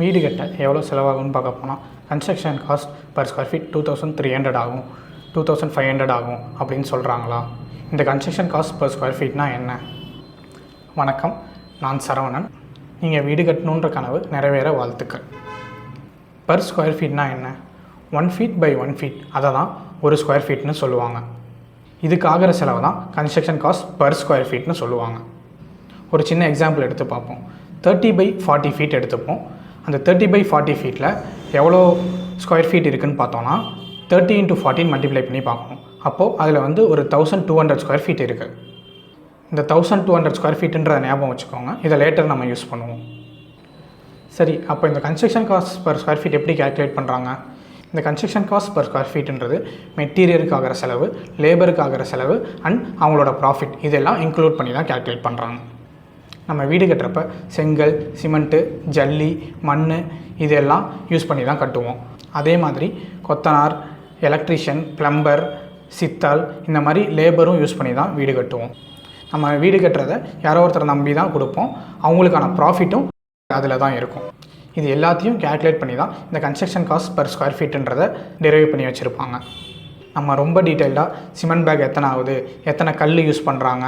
வீடு கட்ட எவ்வளோ செலவாகும்னு பார்க்க போனால் construction cost per square feet two thousand three hundred ஆகும். டூ தௌசண்ட் ஃபைவ் ஹண்ட்ரட் ஆகும் அப்படின்னு சொல்கிறாங்களா இந்த கன்ஸ்ட்ரக்ஷன் காஸ்ட் பர் ஸ்கொயர் ஃபீட்னா என்ன? வணக்கம் நான் சரவணன். நீங்கள் வீடு கட்டணுன்ற கனவு நிறைவேற வாழ்த்துக்கள். பர் ஸ்கொயர் ஃபீட்னா என்ன? One feet by one feet அதை தான் ஒரு ஸ்கொயர் ஃபீட்னு சொல்லுவாங்க. இதுக்கு ஆகிற செலவு தான் கன்ஸ்ட்ரக்ஷன் காஸ்ட் பர் ஸ்கொயர் ஃபீட்னு சொல்லுவாங்க. ஒரு சின்ன எக்ஸாம்பிள் எடுத்து பார்ப்போம். தேர்ட்டி பை ஃபார்ட்டி ஃபீட் எடுத்துப்போம். அந்த தேர்ட்டி பை ஃபார்ட்டி ஃபீட்டில் எவ்வளோ ஸ்கொயர் ஃபீட் இருக்குதுன்னு பார்த்தோன்னா தேர்ட்டி இன்ட்டு ஃபார்ட்டின் மல்டிப்ளை பண்ணி பார்க்கணும். அப்போது அதில் வந்து ஒரு thousand two hundred square feet இருக்குது இந்த தௌசண்ட் டூ ஹண்ட்ரட் ஸ்கொயர் ஃபீட்டுன்ற ஞாபகம் வச்சுக்கோங்க. இதை லேட்டர் நம்ம யூஸ் பண்ணுவோம். சரி அப்போ இந்த construction cost per square feet எப்படி கால்குலேட் பண்ணுறாங்க இந்த கன்ஸ்ட்ரக்ஷன் காஸ்ட் பர் ஸ்கொயர் ஃபீட்டுன்றது மெட்டீரியலுக்கு ஆகிற செலவு லேபருக்கு ஆகிற செலவு அண்ட் அவங்களோட ப்ராஃபிட் இதெல்லாம் இன்க்ளூட் பண்ணி தான் கால்குலேட் பண்ணுறாங்க நம்ம வீடு கட்டுறப்ப செங்கல் சிமெண்ட்டு ஜல்லி மண் இதெல்லாம் யூஸ் பண்ணி தான் கட்டுவோம். அதே மாதிரி கொத்தனார் எலக்ட்ரிஷியன் ப்ளம்பர் சித்தால் இந்த மாதிரி லேபரும் யூஸ் பண்ணி தான் வீடு கட்டுவோம். நம்ம வீடு கட்டுறதை யாரோ ஒருத்தரை நம்பி தான் கொடுப்போம். அவங்களுக்கான ப்ராஃபிட்டும் அதில் தான் இருக்கும். இது எல்லாத்தையும் கேல்குலேட் பண்ணி தான் இந்த கன்ஸ்ட்ரக்ஷன் காஸ்ட் பர் ஸ்கொயர் ஃபீட்டுன்றதை டெரைவ் பண்ணி வச்சுருப்பாங்க. நம்ம ரொம்ப டீட்டெயில்டாக சிமெண்ட் பேக் எத்தனை ஆகுது? எத்தனை கல் யூஸ் பண்ணுறாங்க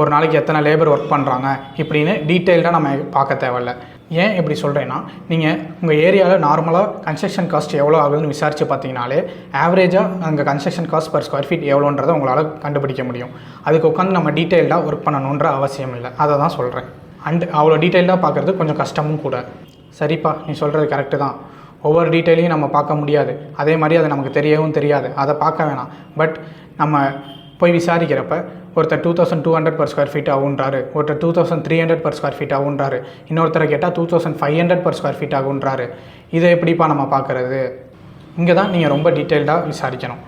ஒரு நாளைக்கு எத்தனை லேபர் ஒர்க் பண்ணுறாங்க இப்படின்னு டீட்டெயில்டாக நம்ம பார்க்க தேவையில்ல. ஏன் இப்படி சொல்கிறேன்னா நீங்கள் உங்கள் ஏரியாவில் நார்மலாக கன்ஸ்ட்ரக்ஷன் காஸ்ட் எவ்வளோ ஆகுதுன்னு விசாரித்து பார்த்தீங்கனாலே ஆவரேஜாக அங்கே construction cost per square feet எவ்வளோன்றதை உங்களால் கண்டுபிடிக்க முடியும். அதுக்கு உட்காந்து நம்ம டீட்டெயில்டாக ஒர்க் பண்ணணுன்ற அவசியம் இல்லை. அதை தான் சொல்கிறேன் அண்ட் அவ்வளோ டீட்டெயில்டாக பார்க்குறது கொஞ்சம் கஷ்டமும் கூட. சரிப்பா நீ சொல்கிறது கரெக்டு தான். ஒவ்வொரு டீட்டெயிலையும் நம்ம பார்க்க முடியாது. அதே மாதிரி அது நமக்கு தெரியவும் தெரியாது. அதை பார்க்க வேணாம். பட் நம்ம போய் விசாரிக்கிறப்ப ஒருத்தர் two thousand two hundred per square feet ஆகுன்றாரு. ஒருத்தர் two thousand three hundred per square feet ஆகுன்றாரு. இன்னொருத்தரை கேட்டால் two thousand five hundred per square feet ஆகுன்றாரு. இதை எப்படிப்பா நம்ம பார்க்குறது? இங்கே தான் நீங்கள் ரொம்ப டீட்டெயில்டாக விசாரிக்கணும்.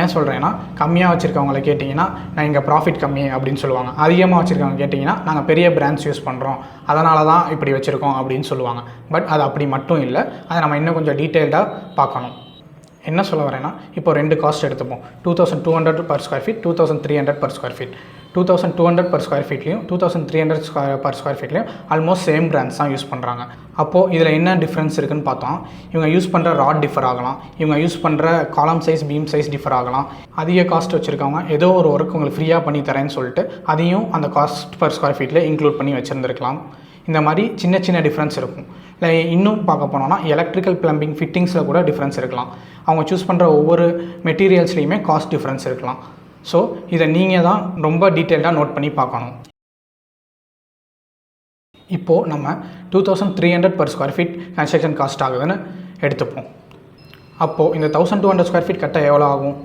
ஏன் சொல்கிறேன்னா கம்மியாக வச்சுருக்கவங்கள கேட்டிங்கன்னா நான் இங்கே ப்ராஃபிட் கம்மி அப்படின்னு சொல்லுவாங்க. அதிகமாக வச்சுருக்கவங்க கேட்டிங்கன்னா நாங்கள் பெரிய பிராண்ட்ஸ் யூஸ் பண்ணுறோம் அதனால தான் இப்படி வச்சுருக்கோம் அப்படின்னு சொல்லுவாங்க. பட் அது அப்படி மட்டும் இல்லை. அதை நம்ம இன்னும் கொஞ்சம் டீட்டெயில்டாக பார்க்கணும். என்ன சொல்ல வரேன்னா இப்போ ரெண்டு காஸ்ட் எடுத்துப்போம். Two thousand two hundred per square feet two thousand three hundred per square feet two thousand two hundred per square ஃபீட்லையும் two thousand three hundred square per square ஃபீட்லையும் almost same brands தான் use பண்ணுறாங்க அப்போது இதில் என்ன difference இருக்குன்னு பார்த்தோம். இவங்க use பண்ணுற rod differ ஆகலாம். இவங்க யூஸ் பண்ணுற காலம் சைஸ் பீம் சைஸ் டிஃபர் ஆகலாம். அதிக காஸ்ட் வச்சுருக்கவங்க ஏதோ ஒரு ஒர்க் உங்களுக்கு ஃப்ரீயாக பண்ணி தரேன்னு சொல்லிட்டு அதையும் அந்த காஸ்ட் பர் ஸ்கொயர் ஃபீட்டில் இன்க்ளூட் பண்ணி வச்சுருந்துருக்கலாம். இந்த மாதிரி சின்ன சின்ன டிஃப்ரென்ஸ் இருக்கும். இல்லை இன்னும் பார்க்க போனோம்னா எலக்ட்ரிக்கல் ப்ளம்பிங் ஃபிட்டிங்ஸில் கூட டிஃப்ரென்ஸ் இருக்கலாம். அவங்க சூஸ் பண்ணுற ஒவ்வொரு மெட்டீரியல்ஸ்லேயுமே காஸ்ட் டிஃப்ரென்ஸ் இருக்கலாம். ஸோ இதை நீங்கள் தான் ரொம்ப டீட்டெயில்டாக நோட் பண்ணி பார்க்கணும். இப்போது நம்ம two thousand three hundred per square feet construction cost ஆகுதுன்னு எடுத்துப்போம். அப்போது இந்த thousand two hundred square feet கட்ட எவ்வளோ ஆகும்?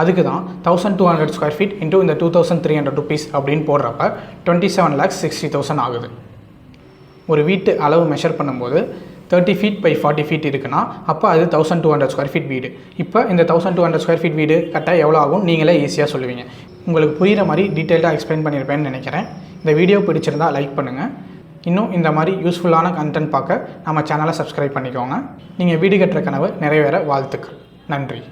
அதுக்கு தான் thousand two hundred square feet into இந்த two thousand three hundred rupees அப்படின்னு போடுறப்ப twenty seven lakhs sixty thousand ஆகுது. ஒரு வீட்டு அளவு மெஷர் பண்ணும்போது thirty feet by forty feet இருக்குன்னா அப்போ அது thousand two hundred square feet வீடு. இப்போ இந்த thousand two hundred square feet வீடு கரெக்டாக எவ்வளோ ஆகும்? நீங்களே ஈஸியாக சொல்லுவீங்க. உங்களுக்கு புரிகிற மாதிரி டீட்டெயிலாக எக்ஸ்பிளைன் பண்ணியிருப்பேன்னு நினைக்கிறேன். இந்த வீடியோ பிடிச்சிருந்தா லைக் பண்ணுங்கள் இன்னும் இந்த மாதிரி யூஸ்ஃபுல்லான கண்டென்ட் பார்க்க நம்ம சேனலை சப்ஸ்கிரைப் பண்ணிக்கோங்க. நீங்கள் வீடு கட்டுற கனவு நிறைவேற வாழ்த்துக்கள். நன்றி.